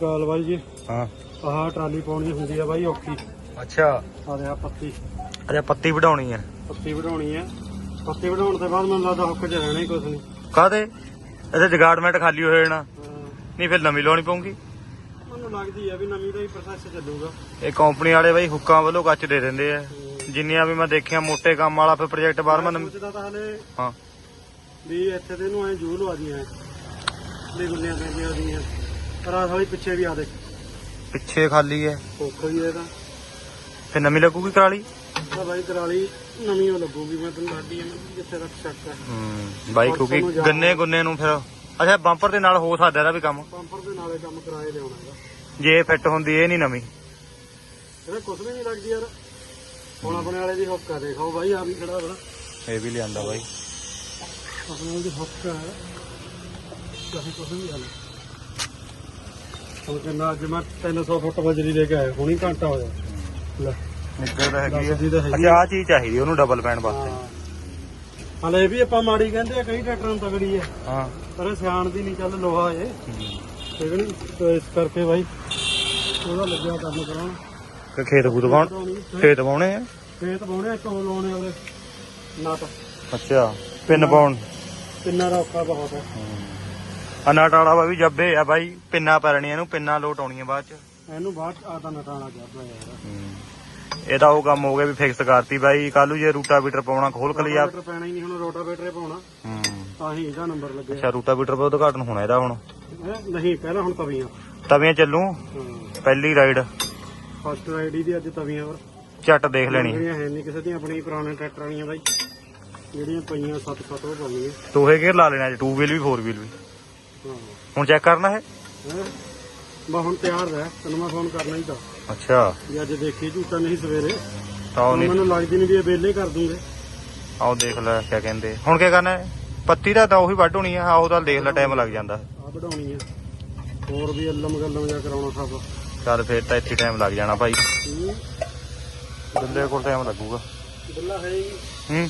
ਅਕਾਲ ਬਾਈ ਜੀ। ਹਾਂ। ਆਹ ਟਰਾਲੀ ਪਾਉਣੀ ਹੁੰਦੀ ਆ ਬਾਈ ਔਖੀ। ਅੱਛਾ। ਆ ਰਿਹਾ ਪੱਤੀ। ਅੱਛਾ ਪੱਤੀ ਵਢਾਉਣੀ ਹੈ ਪੱਤੀ ਵਢਾਉਣੀ ਆ। ਪੱਤੀ ਵਢਾਉਣ ਤੋਂ ਬਾਅਦ ਮੈਨੂੰ ਲੱਗਦਾ ਹੁੱਕ ਚ ਰਹਿਣਾ ਹੀ ਕੁਝ ਨਹੀਂ। ਕਾਦੇ ਇਹਦੇ ਜਗਾੜਮੈਂਟ ਖਾਲੀ ਹੋ ਜਾਣਾ। ਨਹੀਂ ਫਿਰ ਨਵੀਂ ਲਾਉਣੀ ਪਊਗੀ। ਮੈਨੂੰ ਲੱਗਦੀ ਆ ਵੀ ਨਵੀਂ ਦਾ ਹੀ ਪ੍ਰੋਸੈਸ ਚੱਲੂਗਾ। ਇਹ ਕੰਪਨੀ ਵਾਲੇ ਬਾਈ ਹੁੱਕਾਂ ਵੱਲੋਂ ਕੱਚ ਦੇ ਦਿੰਦੇ ਆ। ਜਿੰਨੀਆਂ ਵੀ ਮੈਂ ਦੇਖਿਆ ਮੋਟੇ ਕੰਮ ਵਾਲਾ ਫਿਰ ਪ੍ਰੋਜੈਕਟ ਬਾਹਰ ਮੈਂ ਨਵੀਂ- ਸੋਚਦਾ ਤਾਂ ਹਲੇ ਹਾਂ। ਵੀ ਇੱਥੇ ਤੇ ਇਹਨੂੰ ਐ ਜੂ ਲਵਾ ਦੀਆਂ। ਲੈ ਗੁੱਲੀਆਂ ਪੈਂਦੀਆਂ ਉਹਦੀਆਂ। ਆਹ ਵਾਲੀ ਪਿੱਛੇ ਵੀ ਆ ਦੇ ਪਿੱਛੇ ਖਾਲੀ ਹੈ। ਔਖਾ ਹੀ ਹੈ ਤਾਂ ਫਿਰ ਨਵੀਂ ਲੱਗੂਗੀ ਕਰਾਲੀ? ਆ ਬਾਈ ਕਰਾਲੀ ਨਵੀਂ ਉਹ ਲੱਗੂਗੀ ਮੈਂ ਤੈਨੂੰ ਦੱਸਦੀ ਆ ਜਿੱਥੇ ਤੱਕ ਸ਼ੱਕ ਹੈ ਹੂੰ ਬਾਈ ਕਿਉਂਕਿ ਤੁਹਾਨੂੰ ਗੰਨੇ ਗੁੰਨੇ ਨੂੰ ਫਿਰ ਅੱਛਾ ਬੰਪਰ ਦੇ ਨਾਲ ਹੋ ਸਕਦਾ ਇਹਦਾ ਵੀ ਕੰਮ। ਪੰਪਰ ਦੇ ਨਾਲੇ ਕੰਮ ਕਰਾਏ ਲਿਆਉਣਾ ਹੈਗਾ ਜੇ ਫਿੱਟ ਹੁੰਦੀ ਇਹ ਨਹੀਂ ਨਵੀਂ। ਇਹਦਾ ਕੁਝ ਵੀ ਨਹੀਂ ਲੱਗਦੀ ਯਾਰ। ਹੁਣ ਆਪਣੇ ਵਾਲੇ ਦੀ ਹੁੱਕ ਦੇਖੋ ਬਾਈ ਆ ਵੀ ਖੜਾ ਬੜਾ ਇਹ ਵੀ ਲਿਆਂਦਾ ਬਾਈ। ਆਪਣੇ ਵਾਲੇ ਦੀ ਹੁੱਕ ਕਹੇ ਕੁਝ ਨਹੀਂ ਹਾਲੇ ਹੁਣ ਕਿੰਨਾ ਅੱਜ ਮੈਂ 300 ਫੁੱਟ ਬਜਰੀ ਲੈ ਕੇ ਆਇਆ ਹੁਣੀ ਘੰਟਾ ਹੋਇਆ। ਲੈ। ਨਿੱਗਰ ਤਾਂ ਹੈਗੀ ਦੱਸਦੀ ਤਾਂ ਹੈ ਹੈਗੀ ਅੱਛਾ ਆ ਚੀਜ਼ ਚਾਹੀਦੀ ਉਹਨੂੰ ਡਬਲ ਪੈਣ ਵਾਸਤੇ। ਹਾਂ। ਹਲੇ ਵੀ ਆਪਾਂ ਮਾੜੀ ਕਹਿੰਦੇ ਆ ਕਈ ਟਰੈਕਟਰਾਂ ਨੂੰ ਤਗੜੀ ਹੈ ਹਾਂ। ਪਰ ਇਹ ਸਿਆਣ ਦੀ ਨਹੀਂ ਚੱਲ ਲੋਹਾ ਏ। ਠੀਕ ਨਹੀਂ ਤੇ ਇਸ ਕਰਕੇ ਬਾਈ ਉਹਦਾ ਲੱਗਿਆ ਕੰਮ ਕਰਾਉਣ। ਕਿ ਖੇਤ ਖੂਤ ਪਾਉਣ ਖੇਤ ਪਾਉਣੇ ਆ? ਖੇਤ ਬਾਉਣੇ ਚੋਲ ਲਾਉਣੇ ਵਾਲੇ ਨਟ। ਅੱਛਾ ਪਿੰਨ ਪਾਉਣ ਤਿੰਨਾਂ ਦਾ ਔਖਾ ਬਹੁਤ ਹੈ। ਅਨਾਟ ਵਾਲਾ ਵਾ ਵੀ ਜੱਬੇ ਆ ਬਾਈ ਪਿੰਨਾ ਪੈਣੀਆਂ ਇਹਨੂੰ ਪਿੰਨਾ ਲੋਟ ਆਉਣੀਆਂ ਬਾਅਦ ਚ। ਇਹਨੂੰ ਬਾਅਦ ਚ ਆਦਾ ਨਟਾਣਾ ਜਾਂਦਾ ਯਾਰ। ਇਹਦਾ ਉਹ ਕੰਮ ਹੋ ਗਿਆ ਵੀ ਫਿਕਸ ਕਰਤੀ ਬਾਈ ਕੱਲੂ ਜੇ ਰੂਟਾਵੀਟਰ ਪਾਉਣਾ ਖੋਲ ਕੇ ਲਿਆ। ਰੋਟਾਵੇਟਰ ਪੈਣਾ ਹੀ ਨਹੀਂ ਹੁਣ ਰੋਟਾਵੇਟਰ ਹੀ ਪਾਉਣਾ। ਹੂੰ। ਤਾਂ ਹੀ ਇਹਦਾ ਨੰਬਰ ਲੱਗਿਆ। ਅੱਛਾ ਰੂਟਾਵੀਟਰ ਪਾ ਉਦਘਾਟਨ ਹੋਣਾ ਇਹਦਾ ਹੁਣ? ਹੈਂ? ਨਹੀਂ ਪਹਿਲਾਂ ਹੁਣ ਤਵੀਆਂ। ਤਵੀਆਂ ਚੱਲੂ? ਪਹਿਲੀ ਰਾਈਡ ਫਸਟ ਰਾਈਡ ਦੀ ਅੱਜ ਤਵੀਆਂ ਪਰ ਝੱਟ ਦੇਖ ਲੈਣੀ। ਜਿਹੜੀਆਂ ਹੈ ਨਹੀਂ ਕਿਸੇ ਦੀਆਂ ਆਪਣੀ ਪੁਰਾਣੇ ਟਰੈਕਟਰਾਂ ਦੀਆਂ ਬਾਈ। ਜਿਹੜੀਆਂ ਪਈਆਂ ਸੱਤ ਸੱਤ ਉਹ ਪਾਉਣੀਆਂ। ਤੋਹੇ ਗੇਅਰ ਲਾ ਲੈਣਾ ਟੂ ਵੀਲ ਵੀ ਵੀਲ ਹੁਣ ਚੈੱਕ ਕਰਨਾ ਹੈ ਹੈਂ? ਬਾ ਹੁਣ ਤਿਆਰ ਰਹਿ ਤੈਨੂੰ ਮੈਂ ਫੋਨ ਕਰਨਾ ਹੀ ਤਾਂ। ਅੱਛਾ। ਵੀ ਅੱਜ ਦੇਖੀ ਝੂਟਾ ਨਹੀਂ ਸਵੇਰੇ। ਤਾਂ ਉਹ ਹੁਣ ਨਹੀਂ ਮੈਨੂੰ ਲੱਗਦੀ ਨਹੀਂ ਵੀ ਇਹ ਵਿਹਲੇ ਕਰ ਦੂੰਗੇ। ਆਓ ਦੇਖ ਲੈ ਕਿਆ ਕਹਿੰਦੇ। ਹੁਣ ਕੀ ਕਰਨਾ ਹੈ? ਪੱਤੀ ਦਾ ਤਾਂ ਉਹੀ ਵੱਢ ਹੋਣੀ ਆ ਆਓ ਤਾਂ ਦੇਖ ਲੈ ਟਾਈਮ ਲੱਗ ਜਾਂਦਾ। ਆ ਵਧਾਉਣੀ ਆ। ਹੋਰ ਵੀ ਅੱਲਮ ਗੱਲਮ ਜਾ ਕਰਾਉਣਾ ਸਭ। ਚੱਲ ਫੇਰ ਤਾਂ ਇੱਥੇ ਟਾਈਮ ਲੱਗ ਜਾਣਾ ਭਾਈ। ਹੂੰ। ਬੰਦੇ ਕੋਲ ਟਾਈਮ ਲੱਗੂਗਾ। ਗੱਲਾਂ ਹੈ ਹੀ ਹੂੰ।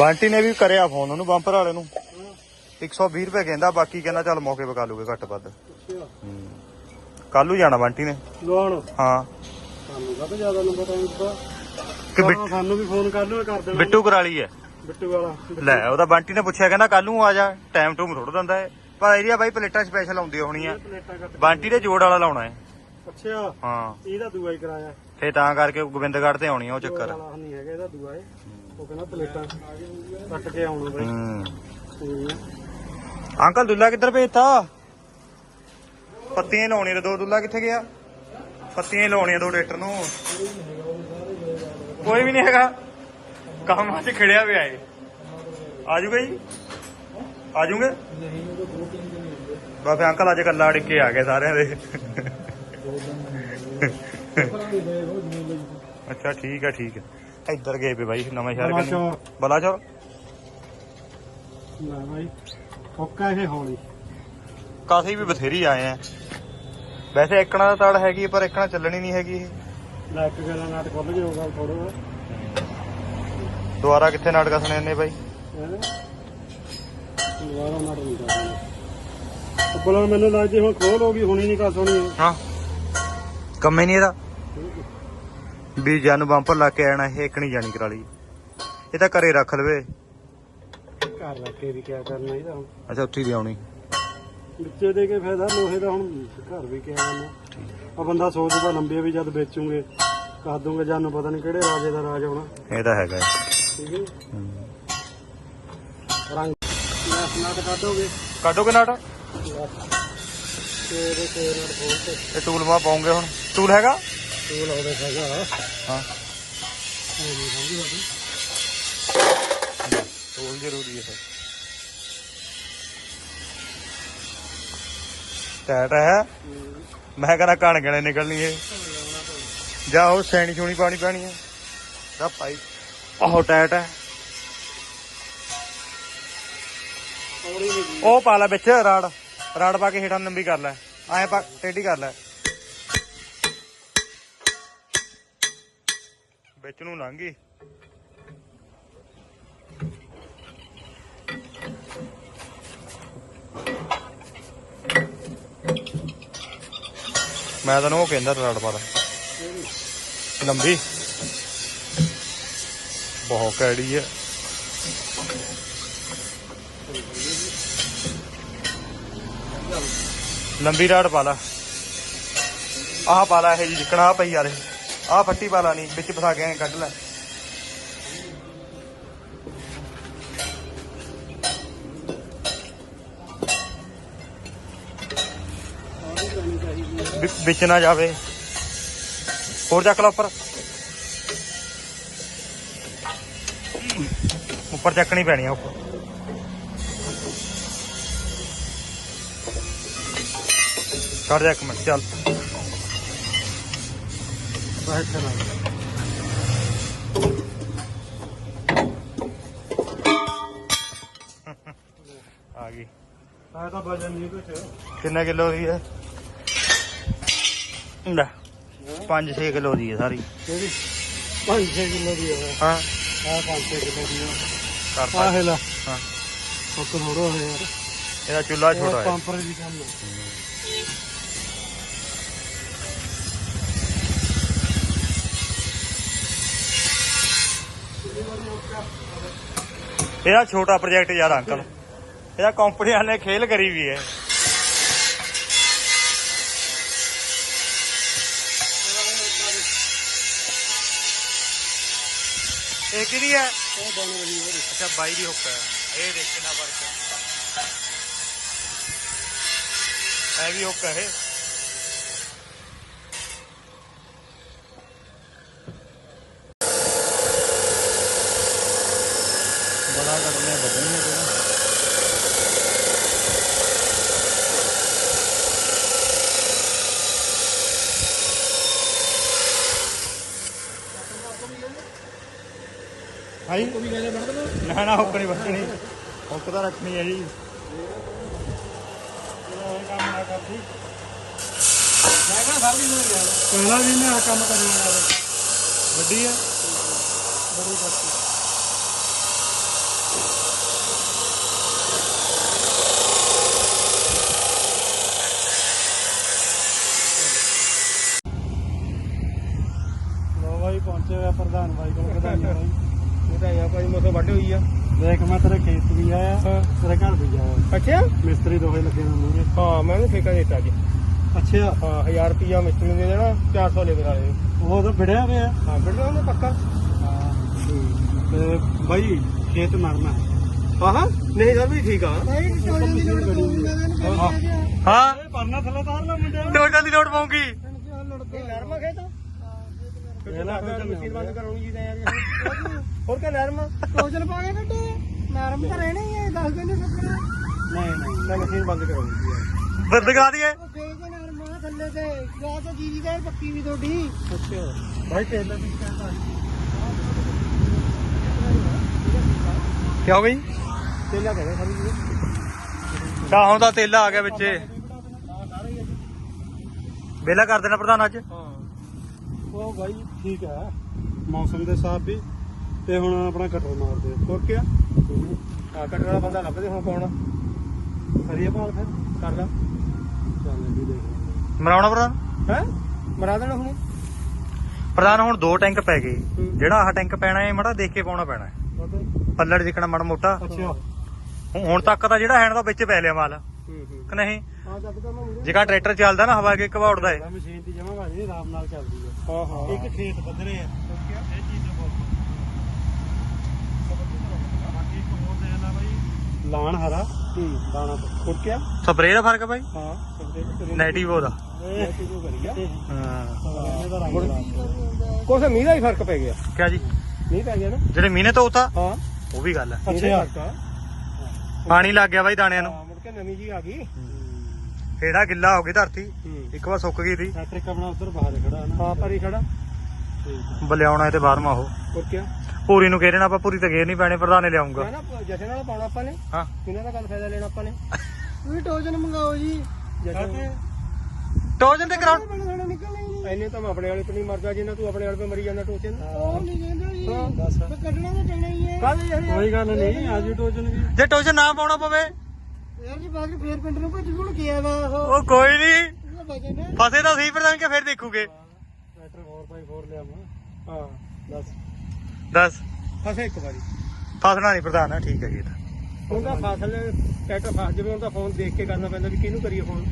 ਬਾਂਟੀ ਨੇ ਵੀ ਕਰਿਆ ਫੋਨ ਉਹਨੂੰ ਬੰਪਰ ਵਾਲੇ ਨੂੰ। 120 ਰੁਪਏ ਕਹਿੰਦਾ ਬਾਕੀ ਕਹਿੰਦਾ ਚੱਲ ਮੌਕੇ ਪਕਾ ਲੂਗੇ ਘੱਟ ਵੱਧ। ਕੱਲ ਨੂੰ ਜਾਣਾ ਬਾਂਟੀ ਨੇ। ਲਵਾਉਣ ਹਾਂ। ਸਾਨੂੰ ਕਾ ਜ਼ਿਆਦਾ ਨੰਬਰ ਟਾਈਮ ਦਿੱਤਾ। ਕਿ ਬਿ- ਹਾਂ, ਸਾਨੂੰ ਵੀ ਫੋਨ ਕਰ ਲਿਓ ਕਰ ਦੇਣਾ। ਬਿੱਟੂ ਕਰਾਲੀ ਹੈ। ਬਿੱਟੂ ਵਾਲਾ। ਲੈ ਉਹਦਾ ਬਾਂਟੀ ਨੇ ਪੁੱਛਿਆ ਕਹਿੰਦਾ ਕੱਲ ਨੂੰ ਆ ਜਾ ਟਾਈਮ ਟੂਮ ਥੋੜਾ ਦਿੰਦਾ ਹੈ। ਪਰ ਏਰੀਆ ਬਾਈ ਪਲੇਟਾਂ ਸਪੈਸ਼ਲ ਆਉਂਦੀਆਂ ਹੋਣੀਆਂ। ਬਾਂਟੀ ਦੇ ਜੋੜ ਵਾਲਾ ਲਾਉਣਾ ਹੈ। ਅੱਛਾ। ਹਾਂ। ਇਹਦਾ ਦੂਆ ਹੀ ਕਰਾਇਆ। ਫੇ ਤਾਂ ਕਰਕੇ ਗੋਬਿੰਦਗੜ੍ਹ ਤੇ ਆਉਣੀ ਆ ਉਹ ਚੱਕਰ। ਨਹੀਂ ਹੈਗਾ ਇਹਦਾ ਦੂਆ ਹੈ ਉਹ ਕਹਿੰਦਾ ਪਲੇਟਾਂ ਕੱਟ ਕੇ ਆਉਣਾ ਬਈ। ਹੂੰ। ਹੂੰ। ਅੰਕਲ ਦੁੱਲਾ ਕਿੱਧਰ ਭੇਜਤਾ? ਪੱਤੀਆਂ ਲਾਉਣੀਆਂ ਨੇ ਦੋ ਦੁੱਲਾ ਕਿੱਥੇ ਗਿਆ? ਪੱਤੀਆਂ ਲਾਉਣੀਆਂ ਦੋ ਟਰੈਕਟਰ ਨੂੰ। ਕੋਈ ਵੀ ਨਹੀਂ ਹੈਗਾ। ਕੰਮ ਅੱਜ ਖੜਿਆ ਪਿਆ ਏ। ਆਜੂਗਾ ਜੀ? ਆਜੂਗੇ? ਬਾਬੇ ਅੰਕਲ ਅੱਜ ਕੱਲਾ ਅੜ ਕੇ ਆ ਗਏ ਸਾਰਿਆਂ ਦੇ। ਅੱਛਾ ਠੀਕ ਹੈ ਠੀਕ ਹੈ ਇੱਧਰ ਗਏ ਪਏ ਬਾਈ ਨਵਾਂ ਸ਼ਹਿਰ ਕੰਨੀ ਬਲਾਚੌਰ। ਬਲਾਚੌਰ ਲੈ ਬਾਈ ਹੁੱਕਾ ਇਹ ਹੌਲੀ। ਕਾਫੀ ਵੀ ਬਥੇਰੀ ਆਏ ਆ। ਵੈਸੇ ਇੱਕਣਾ ਦਾ ਤੜ ਹੈਗੀ ਪਰ ਇੱਕਣਾ ਚੱਲਣੀ ਨਹੀਂ ਹੈਗੀ ਇਹ। ਲੈ ਇੱਕ ਗੱਲਾਂ ਨਾਟ ਖੁੱਲ ਗਿਆ ਗੱਲ ਥੋੜਾ ਦੁਬਾਰਾ ਕਿੱਥੇ ਨਾਟਕ ਸੁਣੇ ਨੇ ਬਾਈ? ਦੁਬਾਰਾ ਨਾਟ ਨਹੀਂ ਕਰਦਾ ਬੋਲਾਂ ਮੈਨੂੰ ਲੱਗਦੀ ਹੁਣ ਖੋਲ ਹੋ ਗਈ ਹੁਣੀ ਨਹੀਂ ਕਾ ਸੁਣੀ ਹਾਂ। ਕੰਮੇ ਨਹੀਂ ਇਹਦਾ? ਵੀ ਜਾਨੂੰ ਬੰਪਰ ਲਾ ਕੇ ਆਣਾ ਇਹ ਇੱਕ ਨਹੀਂ ਜਾਣੀ ਕਰਾਲੀ। ਇਹ ਤਾਂ ਘਰੇ ਰੱਖ ਲਵੇ। ਘਰ ਰੱਖ ਕੇ ਵੀ ਕਿਆ ਕਰਨਾ ਇਹਦਾ ਹੁਣ? ਅੱਛਾ ਉੱਥੇ ਦੀ ਆਉਣੀ ਵਿੱਚੇ ਦੇ ਕੇ ਫਾਇਦਾ ਲੋਹੇ ਦਾ ਹੁਣ ਘਰ ਵੀ ਕਿਆ ਕਰਨਾ। ਆ ਬੰਦਾ ਸੋਚਦਾ ਲੰਬੇ ਵੀ ਜਦ ਵੇਚੂਗੇ ਕਰ ਦੂੰਗੇ ਜਾਨੂੰ ਪਤਾ ਨਹੀਂ ਕਿਹੜੇ ਰਾਜੇ ਦਾ ਰਾਜ ਆਉਣਾ। ਇਹ ਤਾਂ ਹੈਗਾ। ਠੀਕ ਹੈ। ਰੰਗ ਨਾਟ ਨਾਟ ਕੱਢੋਗੇ। ਕੱਢੋਗੇ ਨਾਟ? ਤੇ ਇਹਦੇ ਤੇ ਖੋਲ ਕੇ। ਇਹ ਟੂਲ ਮਾ ਪਾਉਂਗੇ ਹੁਣ। ਟੂਲ ਹੈਗਾ? ਤੂੰ ਲਾਉਦੇ ਹੈਗਾ। ਹਾਂ। ਇਹ ਨਹੀਂ ਸਮਝੀ ਬਾਬੀ ਟੂਲ ਜ਼ਰੂਰੀ ਹੈ। ਟੈਟ ਹੈ। ਮੈਂ ਕਹਿੰਦਾ ਕਣ ਗਣੇ ਨਿਕਲਣੀ ਏ। ਜਾ ਉਹ ਸੈਣੀ ਛੂਣੀ ਪਾਣੀ ਪੈਣੀ ਹੈ ਜਾ ਭਾਈ ਆਹੋ ਟੈਟ ਹੈ। ਉਹ ਪਾ ਲੈ ਵਿੱਚ ਰਾੜ। ਰਾੜ ਪਾ ਕੇ ਹੇਠਾਂ ਲੰਬੀ ਕਰ ਲੈ। ਐਂ ਪਾ ਟੇਢੀ ਕਰ ਲੈ। ਵਿੱਚ ਨੂੰ ਲੰਘ ਗਈ। ਮੈਂ ਤਾਂ ਉਹ ਕਹਿੰਦਾ ਰੜ ਪਰ ਲੰਬੀ। ਬਹੁਤ ਕੈੜੀ ਹੈ ਲੰਬੀ ਰਾੜ ਪਾ ਲਾ। ਆਹ ਪਾ ਲਾ ਇਹ ਜਿੱਕਣਾ ਪਈ ਆ ਇਹ। ਆਹ ਫੱਟੀ ਪਾ ਲਾ ਵਿੱਚ ਫਸਾ ਕੇ ਐਂ ਕੱਢ ਲੈ। ਵਿੱਚ ਨਾ ਜਾਵੇ। ਹੋਰ ਚੱਕ ਲਾ ਉੱਪਰ। ਉੱਪਰ ਚੱਕਣੀ ਪੈਣੀ ਆ ਉੱਪਰ। ਕਰ ਜਾ ਇੱਕ ਮਿੰਟ, ਚੱਲ। ਬਾਹਰ ਚਲਾ ਆ ਗਈ। ਆ ਤਾਂ ਵਜਨ ਨਹੀਂ ਕੁਛ। ਕਿੰਨਾ ਕਿਲੋ ਦੀ ਹੈ ਲੈ 5-6 ਕਿਲੋ ਦੀ ਹੈ ਸਾਰੀ। ਕਿਹੜੀ? 5-6 ਕਿਲੋ ਦੀ ਹੈ। ਹਾਂ ਆ 5-6 ਕਿਲੋ ਦੀ ਹੈ ਕਰ ਆ ਪਾ। ਹੈ ਲਾ। ਹਾਂ। ਹੁੱਕ ਥੋੜਾ ਹੋਇਆ ਯਾਰ। ਇਹਦਾ ਚੁੱਲਾ ਛੋਟਾ ਹੈ। ਪੰਪਰ ਦੀ ਕੰਮ ਹੈ ਇਹਦਾ ਛੋਟਾ ਪ੍ਰੋਜੈਕਟ ਯਾਰ ਅੰਕਲ ਇਹਦਾ ਕੰਪਨੀ ਵਾਲੇ ਨੇ ਖੇਲ ਕਰੀ ਵੀ ਹੈ। ਇਹ ਕਿਹਦੀ ਹੈ? ਉਹ ਬਣ ਰਹੀ ਹੈ ਅੱਛਾ, ਬਾਈ ਦੀ ਹੁੱਕ ਹੈ। ਇਹ ਦੇਖ ਕਿੰਨਾ ਫ਼ਰਕ ਹੈ ਇਹ ਵੀ ਹੁੱਕ ਹੈ ਇਹ ਬੜਾ ਕੱਢਨੇ ਬਦਲਨੇ ਕਿਹੜਾ ਦਣਾ ਨਾ ਨਾ ਹੁੱਕ ਨਹੀਂ ਵੱਟਣੀ। ਹੁੱਕ ਤਾਂ ਰੱਖਣੀ ਹੈ ਜੀ। ਪਹਿਲਾਂ ਵੀ ਮੈਂ ਕੰਮ ਕਰਨਾ ਵੱਡੀ ਹੈ। ਬੜੀ ਕਰਤੀ ਲੋ ਭਾਈ ਪਹੁੰਚੇ ਹੋਇਆ ਪ੍ਰਧਾਨ ਭਾਈ ਕੋਲ ਵਧਾਈਆਂ ਭਾਈ ਵਧਾਈਆਂ ਭਾਈ ਮੋਸੋ ਵੱਢ ਹੋਈ ਆ। ਦੇਖ ਮੈਂ ਤੇਰੇ ਖੇਤ ਵੀ ਆਇਆ। ਤੇਰੇ ਘਰ ਵੀ ਆਇਆ। ਅੱਛਾ? ਮਿਸਤਰੀ ਦੋਹੇ ਲੱਗੇ ਨੇ ਮੂਰੇ ਹਾਂ ਮੈਂ ਉਹਨੂੰ ਠੇਕਾ ਦਿੱਤਾ ਅੱਜ। ਅੱਛਾ। ਹਾਂ 1000 ਰੁਪਿਆ ਮਿਸਤਰੀ ਨੂੰ ਦੇ ਦੇਣਾ 400 ਲੇਬਰ ਵਾਲੇ ਉਹ ਤਾਂ ਵਿੜਿਆ ਪਿਆ ਹਾਂ ਬਿਲਕੁਲ ਉਹਨੇ ਪੱਕਾ। ਹਾਂ ਤੇ ਭਾਈ ਖੇਤ ਮਰਨਾ ਹਾਂ ਹਾਂ। ਨਹੀਂ ਸਰ ਵੀ ਠੀਕ ਆ। ਹਾਂ। ਹਾਂ। ਪਰਨਾ ਥੱਲੇ ਤਾਰ ਲਾ ਮੁੰਡਿਆ ਟੋਟਲ ਦੀ ਲੋਡ ਪਾਉਂਗੀ ਇਹ ਨਾ? ਕੋਈ ਮਸ਼ੀਨ ਬੰਦ ਕਰਾਉਣੀ ਜੀ ਤਾਂ ਯਾਰ। ਹੋਰ ਕਾ ਨਰਮਾ? ਟੋਜਲ ਪਾ ਕੇ ਕੱਢੇ ਨਰਮ ਤਾਂ ਰਹਿਣਾ ਹੀ ਹੈ ਦੱਸ ਦਿਨ ਸਕਣਾ ਨਹੀਂ ਨਹੀਂ। ਮੈਂ ਮਸ਼ੀਨ ਬੰਦ ਕਰਾਉਣੀ ਜੀ ਯਾਰ। ਬੰਦ ਕਰਾ ਦਈਏ। ਉਹ ਫੇਕ ਨਰਮ ਆ ਥੱਲੇ ਤੇ। ਜਾਂ ਤਾਂ ਜੀਰੀ ਦਾ ਪੱਕੀ ਵੀ ਤੁਹਾਡੀ। ਅੱਛਾ। ਭਾਈ ਟੇਲਰ ਦੀ ਕਹਿੰਦਾ ਕੀ ਹੋ ਗਈ? ਤੇਲਾ ਕਹਿੰਦੇ ਸਾਰੀ ਜੀ। ਤਾਂ ਹੁਣ ਤਾਂ ਤੇਲਾ ਆ ਗਿਆ ਵਿੱਚੇ। ਵੇਲਾ ਕਰ ਦੇਣਾ ਪ੍ਰਧਾਨ ਅੱਜ। ਹਾਂ। ਉਹ ਭਾਈ ਠੀਕ ਹੈ ਮੌਸਮ ਦੇ ਹਿਸਾਬ ਵੀ। ਤੇ ਹੁਣ ਆਪਣਾ ਕਟਰ ਮਾਰਦੇ ਹੋਰ ਕੀ ਆ ਆ ਕੱਟਣ ਵਾਲਾ ਬੰਦਾ ਲੱਭਦੇ ਹੁਣ ਕੌਣ ਆ? ਕਰੀਏ ਭਾਲ ਫਿਰ ਕਰ ਲਾ। ਚੱਲ ਇਹ ਵੀ ਦੇਖ ਮਰਾਉਣਾ ਪ੍ਰਧਾਨ? ਹੈ? ਮਰਾ ਦੇਣਾ ਹੁਣ। ਪ੍ਰਧਾਨ ਹੁਣ ਦੋ ਟੈਂਕ ਪੈ ਗਏ। ਹੂੰ। ਜਿਹੜਾ ਆਹ ਟੈਂਕ ਪੈਣਾ ਹੈ ਮੜਾ ਦੇਖ ਕੇ ਪਾਉਣਾ ਪੈਣਾ। ਹੈ। ਪੱਲੜ ਜਿਕਣਾ ਮੜ ਮੋਟਾ। ਅੱਛਾ। ਹੁਣ- ਹੁਣ ਤੱਕ ਤਾਂ ਜਿਹੜਾ ਹੈਣ ਦਾ ਵਿੱਚ ਪੈ ਲਿਆ ਮਾਲ। ਹੂੰ ਹੂੰ। ਕਿ ਨਹੀਂ? ਆ ਜਿਕਾ ਟਰੈਕਟਰ ਚੱਲਦਾ ਨਾ ਹਵਾ ਕੇ ਘਵਾੜਦਾ ਏ। ਮਸ਼ੀਨ ਦੀ ਜਮਾ ਭਾਜੀ ਆਰਾਮ ਨਾਲ ਚੱਲਦੀ ਹੈ ਹਾਂ ਹਾਂ। ਇੱਕ ਖੇਤ ਬੱਧਰੇ ਆ। ਇਹ ਚੀਜ਼ ਦਾ ਬਹੁਤ ਬਾਕੀ ਇੱਕ ਹੋਰ ਦੇ ਨਾ ਭਾਈ ਲਾਣ ਹਰਾ। ਹੂੰ ਦਾਣਾ ਹੋਰ ਕੀ ਆ ਸਪਰੇਅ ਦਾ ਫ਼ਰਕ ਆ ਬਾਈ? ਹਾਂ ਸਬਦੇ ਨੈਟਿਵੋ ਦਾ ਇਹ ਕਿਉਂ ਕਰੀਆ ਹਾਂ। ਇਹਦਾ ਰੰਗ ਲਾ ਕੁਛ ਮੀਂਹ ਦਾ ਹੀ ਫ਼ਰਕ ਪੈ ਗਿਆ। ਕਿਆ ਜੀ? ਮੀਂਹ ਪੈ ਗਿਆ ਨਾ। ਜਿਹੜੇ ਮੀਨੇ ਤੋਂ ਉਤਾ ਹਾਂ। ਉਹ ਵੀ ਗੱਲ ਹੈ ਅੱਛਾ। ਪਾਣੀ ਲੱਗ ਗਿਆ ਬਾਈ ਦਾਣਿਆਂ ਨੂੰ। ਹਾਂ ਮੁੜ ਕੇ ਨਵੀਂ ਜੀ ਆ ਗਈ। ਹੇੜਾ ਗਿੱਲਾ ਹੋ ਗਈ ਧਰਤੀ ਹੂੰ। ਇੱਕ ਵਾਰ ਸੁੱਕ ਗਈ ਸੀ ਟਰੈਕਟਰ ਆਪਣਾ ਉਧਰ ਬਾਹਰ ਖੜਾ ਹੈ ਨਾ। ਹਾਂ ਪਰੀ ਖੜਾ। ਠੀਕ ਬਲਿਆਉਣਾ ਇਹ ਤੇ ਬਾਹਰਮਾ ਉਹ ਹੋਰ ਕੀ ਪੂਰੀ ਨੂੰ ਨਾ ਆਪਾਂ ਪੂਰੀ ਤਾਂ ਘੇਰ ਨਹੀਂ ਪੈਣੇ ਪ੍ਰਧਾਨੇ ਲਿਆਉਂਗਾ ਮੈਂ ਨਾ ਜਸ਼ਨ ਨਾਲ ਪਾਉਣਾ ਆਪਾਂ ਨੇ। ਹਾਂ। ਇਹਨਾਂ ਦਾ ਗੱਲ ਫਾਇਦਾ ਲੈਣਾ ਆਪਾਂ ਨੇ? ਤੁਸੀਂ ਟੋਜਨ ਮੰਗਾਓ ਜੀ। ਜਸ਼ਨ ਟੋਜਨ ਤੇ ਕਰਾਉਣ ਬੜਾ ਸੋਹਣਾ ਨਿਕਲਣਾ ਹੀ ਨਹੀਂ। ਐਨੇ ਤਾਂ ਮੈਂ ਆਪਣੇ ਵਾਲੇ ਤੇ ਨਹੀਂ ਮਰਦਾ ਜਿੰਨਾ ਤੂੰ ਆਪਣੇ ਵਾਲੇ ਤੇ ਮਰੀ ਜਾਂਦਾ ਟੋਚਨ ਉਹ ਨਹੀਂ ਕਹਿੰਦਾ ਜੀ। ਹਾਂ, ਦੱਸ। ਮੈਂ ਕੱਢਣਾ ਤਾਂ ਪੈਣਾ ਹੀ ਹੈ। ਕੱਲ ਯਾਰ ਕੋਈ ਗੱਲ ਨਹੀਂ ਆਜੂ ਟੋਜਨ ਵੀ ਜੇ ਟੋਜਨ ਨਾ ਪਾਉਣਾ ਪਵੇ ਯਾਰ ਜੀ ਬਾਅਦ ਚ ਫੇਰ ਪਿੰਡ ਨੂੰ ਭੇਜ ਕੋਲ ਗਿਆ ਵਾ ਉਹ? ਉਹ ਕੋਈ ਨਹੀਂ ਉਹ ਵਜਨ ਹੈ। ਫਸੇ ਤਾਂ ਸਹੀ ਪ੍ਰਧਾਨ ਕੇ ਫਿਰ ਦੇਖੂਗੇ। ਟਰੈਕਟਰ 4x4 ਲਿਆ ਮੈਂ ਹਾਂ ਬਸ ਦੱਸ। ਫਸੇ ਇੱਕ ਵਾਰੀ। ਫਸਣਾ ਨਹੀਂ ਪ੍ਰਧਾਨ ਠੀਕ ਹੈ ਜੀ। ਇਹ ਤਾਂ ਉਹਦਾ ਫਸਲ ਟਰੈਕਟਰ ਫਸ ਜਾਵੇ ਉਹਦਾ ਫੋਨ ਦੇਖ ਕੇ ਕਰਨਾ ਪੈਂਦਾ ਵੀ ਕਿਹਨੂੰ ਕਰੀਏ ਫੋਨ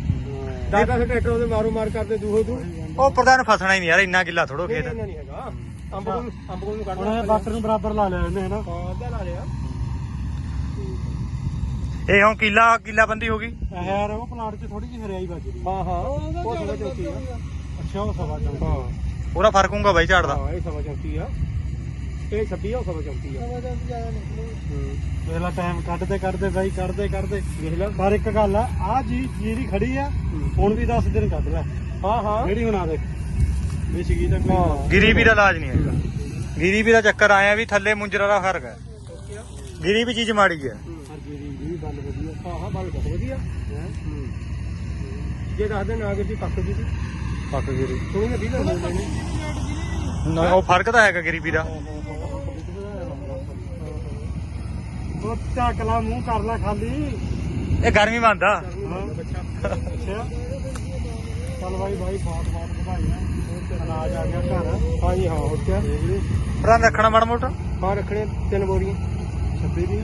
ਦਾਦਾ ਸੇ ਟਰੈਕਟਰ ਉਹਦੇ ਮਾਰੋ ਮਾਰ ਕਰਦੇ ਦੂਹੋ ਦੂ ਉਹ ਪ੍ਰਧਾਨ ਫਸਣਾ ਹੀ ਨਹੀਂ ਯਾਰ ਇੰਨਾ ਕਿੱਲਾ ਥੋੜੋ ਖੇਤ। ਨਹੀਂ ਹੈਗਾ। ਅੰਬ ਕੋਲ ਅੰਬ ਕੋਲ ਨੂੰ ਹੁਣ ਕੱਢਣਾ ਇਹ ਬਾਟਰ ਨੂੰ ਬਰਾਬਰ ਲਾ ਲਿਆ ਇਹਨੇ ਹਨਾ? ਹਾਂ ਅੱਧਾ ਲਾ ਲਿਆ। ਇਹ ਹੁਣ ਕਿੱਲਾ ਕਿੱਲਾ ਬੰਦੀ ਹੋ ਗਈ। ਯਾਰ ਉਹ ਪਲਾਟ 'ਚ ਥੋੜੀ ਜਿਹੀ ਹਰਿਆਈ ਵੱਜ ਰਹੀ ਹਾਂ ਹਾਂ। ਉਹ ਸਵਾ ਚੌਕੀ ਆ। ਅੱਛਾ ਉਹ ਸਵਾ ਚੌਂਕ। ਹਾਂ। ਉਹਦਾ ਫ਼ਰਕ ਹੋਊਗਾ ਬਾਈ ਝਾੜ ਦਾ। ਹਾਂ ਇਹ ਸਵਾ ਚੌਕੀ ਆ। ਇਹ 26 ਆ ਉਹ ਸਵਾ ਚੌਕੀ ਆ। ਸਵਾ ਤੋਂ ਜ਼ਿਆਦਾ ਨਿਕਲੇ ਵੇਲਾ ਟਾਈਮ ਕੱਢਦੇ ਕੱਢਦੇ ਬਾਈ ਕੱਢਦੇ ਕੱਢਦੇ। ਦੇਖ ਲੈ। ਪਰ ਇੱਕ ਗੱਲ ਆ ਆ ਜੀ ਜਿਹੜੀ ਖੜੀ ਆ ਹੁਣ ਵੀ 10 ਦਿਨ ਕੱਢ ਲੈ। ਹਾਂ ਹਾਂ। ਜਿਹੜੀ ਹੁਣ ਆ ਦੇਖ। ਵਿਛ ਗਈ ਤਾਂ ਕੋਈ। ਗਿਰੀ ਵੀ ਦਾ ਇਲਾਜ ਨਹੀਂ ਹੈਗਾ। ਗਿਰੀ ਵੀ ਦਾ ਚੱਕਰ ਆਇਆ ਵੀ ਥੱਲੇ ਮੁੰਜਰਾ ਦਾ ਫ਼ਰਕ ਹੈ। ਗਿਰੀ ਵੀ ਚੀਜ਼ ਮਾੜੀ ਹੈ ਹਰ ਜਿਹੜੀ ਵੀ ਗੱਲ ਵਧੀਆ ਹਾਂ ਹਾਂ ਬਲ ਬਹੁਤ ਵਧੀਆ ਹੈ ਜੇ ਦੱਸ ਦੇ ਨਾ ਕਿ ਪੱਕ ਗਈ ਸੀ। ਪੱਕ ਗਿਰੀ ਸੁਣੀ ਨਾ 20 ਦਿਨ ਹੋ। ਗਏ ਨੇ ਨਾ, ਉਹ ਫ਼ਰਕ ਤਾਂ ਹੈਗਾ ਗਿਰੀ ਵੀ ਦਾ। ਉਹ ਚੱਕਲਾ ਮੂੰਹ ਕਰ ਲੈ ਖਾਲੀ। ਇਹ ਗਰਮੀ ਮੰਨਦਾ। ਅੱਛਾ। ਚੱਲ ਬਾਈ ਬਾਈ ਬਹੁਤ ਬਹੁਤ ਵਧਾਈਆਂ ਅਨਾਜ ਆ ਗਿਆ ਘਰ। ਹਾਂ ਜੀ ਹਾਂ ਹੋਰ ਕਿਆ। ਪ੍ਰਧਾਨ ਰੱਖਣਾ ਮਾੜਾ ਮੋਟਾ। ਹਾਂ ਰੱਖਣੇ ਤਿੰਨ ਬੋਰੀਆਂ। ਛੱਬੀ ਦੀ।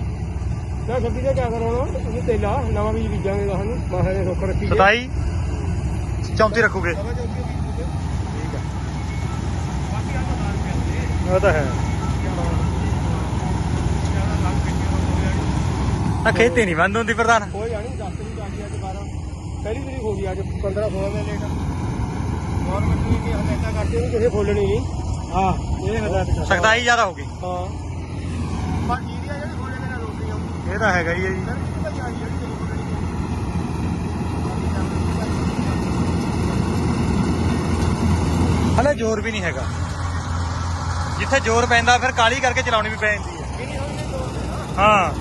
ਨਾ ਸੱਬੀ ਦਾ ਕਿਆ ਕਰਾਉਣਾ ਇਹ ਤੇਲਾ ਨਵਾਂ ਬੀਜ ਬੀਜਾਂਗੇ ਨੂੰ ਮਾਹੇ ਦੇ ਰੋਕ ਰੱਖੀ 27 34 ਰੱਖੂਗੇ? ਠੀਕ ਆ ਬਾਕੀ ਆ ਤਾਂ ਨਾਲ ਪਿਆ ਉਹ ਤਾਂ ਹੈ। ਆ ਖੇਤੀ ਨਹੀਂ ਬੰਦ ਹੁੰਦੀ ਪ੍ਰਧਾਨ। ਹੋ ਜਾਣੀ 10 ਤਰੀਕ ਆ ਗਈ ਅੱਜ 12 ਪਹਿਲੀ ਤਰੀਕ ਹੋ ਗਈ ਅੱਜ 15 16 ਦਿਨ ਲੇਟ। ਗਵਰਨਮੈਂਟ ਨੇ ਕੀ ਹਦਾਇਤਾਂ ਕਰਤੀ ਉਹਨੂੰ ਕਿਸੇ ਖੋਲਣੀ ਨਹੀਂ। ਹਾਂ ਇਹ ਹਦਾਇਤ ਕਰ ਸਖਤਾਈ ਜ਼ਿਆਦਾ ਹੋ ਗਈ। ਹਾਂ। ਪਰ ਜੀਰੀਆ ਜਿਹੜੀ ਖੋਲੇ ਦੇ ਨਾਲ ਰੋਕ ਰਹੀ ਇਹ ਤਾਂ ਹੈਗਾ ਹੀ ਹੈ ਜੀ ਭਾਈ ਆਈ ਜਿਹੜੀ ਨਹੀਂ ਖੋਲਣੀ ਹਲੇ ਜ਼ੋਰ ਵੀ ਨਹੀਂ ਹੈਗਾ। ਜਿੱਥੇ ਜ਼ੋਰ ਪੈਂਦਾ, ਫਿਰ ਕਾਲੀ ਕਰਕੇ ਚਲਾਉਣੀ ਵੀ ਪੈ ਜਾਂਦੀ ਹੈ। ਹਾਂ।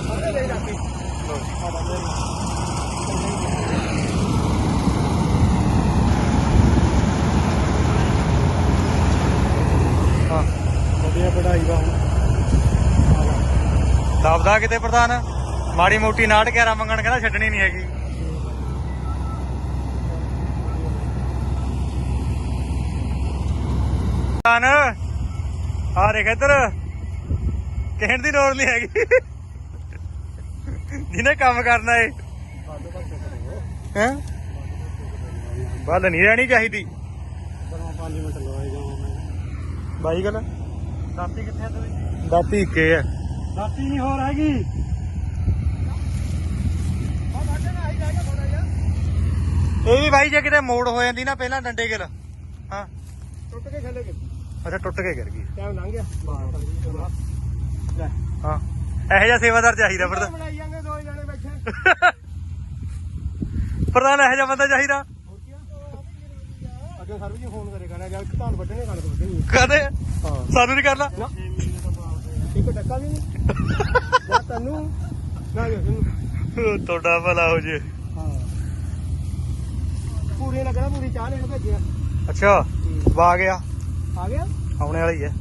ਸਾਰੇ ਵਧੀਆ ਪੜਾਈ ਦਾ ਦਬਦਾ ਕਿਤੇ ਪ੍ਰਧਾਨ? ਮਾੜੀ ਮੋਟੀ ਨਾਟ ਗਿਆਰਾ ਮੰਗਣ ਕਹਿੰਦਾ ਛੱਡਣੀ ਨਹੀਂ ਹੈਗੀ। ਪ੍ਰਧਾਨ ਆ ਦੇਖ ਇੱਧਰ। ਕਹਿਣ ਦੀ ਲੋੜ ਨਹੀਂ ਹੈਗੀ। ਜਿਹਨੇ ਕੰਮ ਕਰਨਾ ਏ। ਹੈ? ਬੱਲ ਨਹੀਂ ਰਹਿਣੀ ਚਾਹੀਦੀ। ਪਰ ਮੈਂ 5 ਮਿੰਟ ਲਵਾਈ ਜਾਵਾਂ ਮੈਂ ਬਾਈ ਗੱਲ। ਦਾਤੀ ਕਿੱਥੇ ਆ ਤੇਰੀ? ਦਾਤੀ ਕੇ ਹੈ ਦਾਤੀ ਨਹੀਂ ਹੋਰ ਹੈਗੀ। ਇਹ ਵੀ ਬਾਈ ਜੇ ਕਿਤੇ ਮੋੜ ਹੋ ਜਾਂਦੀ ਨਾ ਪਹਿਲਾਂ ਡੰਡੇ ਗਿਲ। ਹਾਂ। ਟੁੱਟ ਕੇ ਥੱਲੇ ਗਏ ਅੱਛਾ ਟੁੱਟ ਕੇ ਗਿਰ ਗਈ। ਟਾਈਮ ਲੰਘ ਗਿਆ। ਲੈ ਹਾਂ। ਇਹੋ ਜਿਹਾ ਸੇਵਾਦਾਰ ਚਾਹੀਦਾ ਪ੍ਰਧਾਨ ਬਣਾਈ ਜਾਂਗੇ ਦੋ ਜਣੇ ਬੈਠੇ। ਪ੍ਰਧਾਨ ਇਹੋ ਜਿਹਾ ਬੰਦਾ ਚਾਹੀਦਾ। ਅੱਗੇ ਸਰ ਵੀ ਫੋਨ ਕਰੇਗਾ ਨਾ ਜਦ ਧਾਨ ਵੱਢਣੇ ਕਣਕ ਵੱਢਣੀ ਕਦੇ ਹਾਂ। ਸਾਨੂੰ ਨਹੀਂ ਕਰਨਾ। ਨਾ। ਇੱਕ ਟੱਕਾ ਵੀ ਨਹੀਂ। ਨਾ ਤੈਨੂੰ ਨਾ ਯੋਨੂੰ ਤੁਹਾਡਾ ਭਲਾ ਹੋ ਜੇ। ਪੂਰੀ ਲੱਗਣਾ ਪੂਰੀ ਚਾਹ ਲੈਣ ਭੇਜਿਆ। ਅੱਛਾ ਵਾ ਗਿਆ। ਆ ਗਿਆ? ਆਉਣੇ ਵਾਲੀ ਹੈ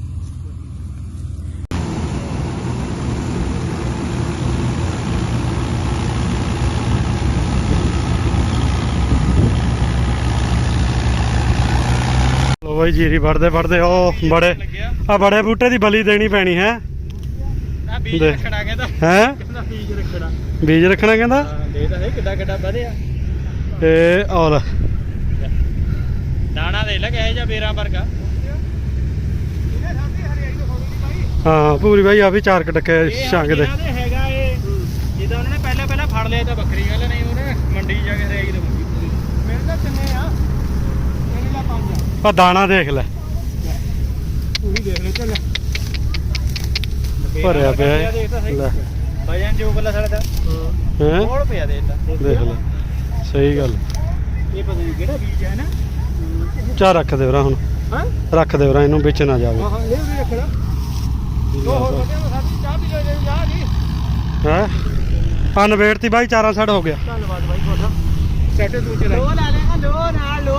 ਲੋ ਬਾਈ ਜੀਰੀ ਵੜਦੇ ਵੜਦੇ ਉਹ ਬੜੇ। ਆ ਬੜੇ ਬੂਟੇ ਦੀ ਬਲੀ ਦੇਣੀ ਪੈਣੀ ਹੈ। ਆ ਬੀਜ। ਰੱਖਣਾ ਕਹਿੰਦਾ। ਹੈ? ਬੀਜ ਰੱਖਣਾ। ਬੀਜ ਰੱਖਣਾ ਕਹਿੰਦਾ? ਦੇ ਤਾਂ ਹੈ ਕਿੱਡਾ ਕਿੱਡਾ ਵਧਿਆ। ਇਹ ਔਰ ਦਾਣਾ ਦੇ ਲੈ ਕਹੇ ਜਾ ਬੇਰਾਂ ਵਰਗਾ ਇਹਨੇ ਸਾਡੀ ਹਰਿਆਈ ਤੋਂ ਹੋਣੀ ਨਹੀਂ ਭਾਈ ਹਾਂ ਪੂਰੀ ਬਾਈ ਆ ਵੀ ਚਾਰ ਕ ਟੱਕੇ ਛੰਗ ਦੇ। ਇਹਨਾਂ ਦੇ ਹੈਗਾ ਇਹ ਜਿੱਦਾਂ ਉਹਨਾਂ ਨੇ ਪਹਿਲਾਂ ਪਹਿਲਾਂ ਫੜ ਲਿਆ ਤਾਂ ਵੱਖਰੀ ਗੱਲ ਨਹੀਂ ਉਹਨੇ ਮੰਡੀ ਜਾ ਕੇ ਹਰਿਆਈ ਤੋਂ ਮੰਗੀ ਮੇਰੇ ਤਾਂ ਕਿੰਨੇ ਆ? ਇਹਨੇ ਲਾ ਪੰਜ ਆ। ਆ ਦਾਣਾ ਦੇਖ ਲੈ। ਵੀ ਦੇਖ ਲੈ ਚੱਲ। ਭਰਿਆ ਪਿਆ ਹੈ। ਲੈ। ਭਜਨ ਜੋ ਗੱਲਾਂ ਸਾਡਾ ਹੈ? ਕੋਲ ਪਿਆ ਦੇ ਲੈ ਦੇਖ ਲੈ। ਸਹੀ ਗੱਲ। ਇਹ ਪਤਾ ਨਹੀਂ ਕਿਹੜਾ ਬੀਜ ਹੈ ਨਾ। ਚਾ ਰੱਖ ਦੇ ਵੀਰਾ ਹੁਣ। ਹਾਂ? ਰੱਖ ਦੇ ਵੀਰਾ ਇਹਨੂੰ ਵਿੱਚ ਨਾ ਜਾਵੇ। ਹਾਂ ਇਹ ਵੀ ਰੱਖਣਾ ਹੈ? ਆ ਨਵੇੜਤੀ ਬਾਈ ਚਾਰਾਂ ਸਾਈਡ ਹੋ ਗਿਆ। ਧੰਨਵਾਦ ਬਾਈ ਤੁਹਾਡਾ। ਸੈਟ ਤੂੰ ਚਲਾ ਲੋ ਲਾ ਲੈ ਲੋ ਨਾ ਲੋ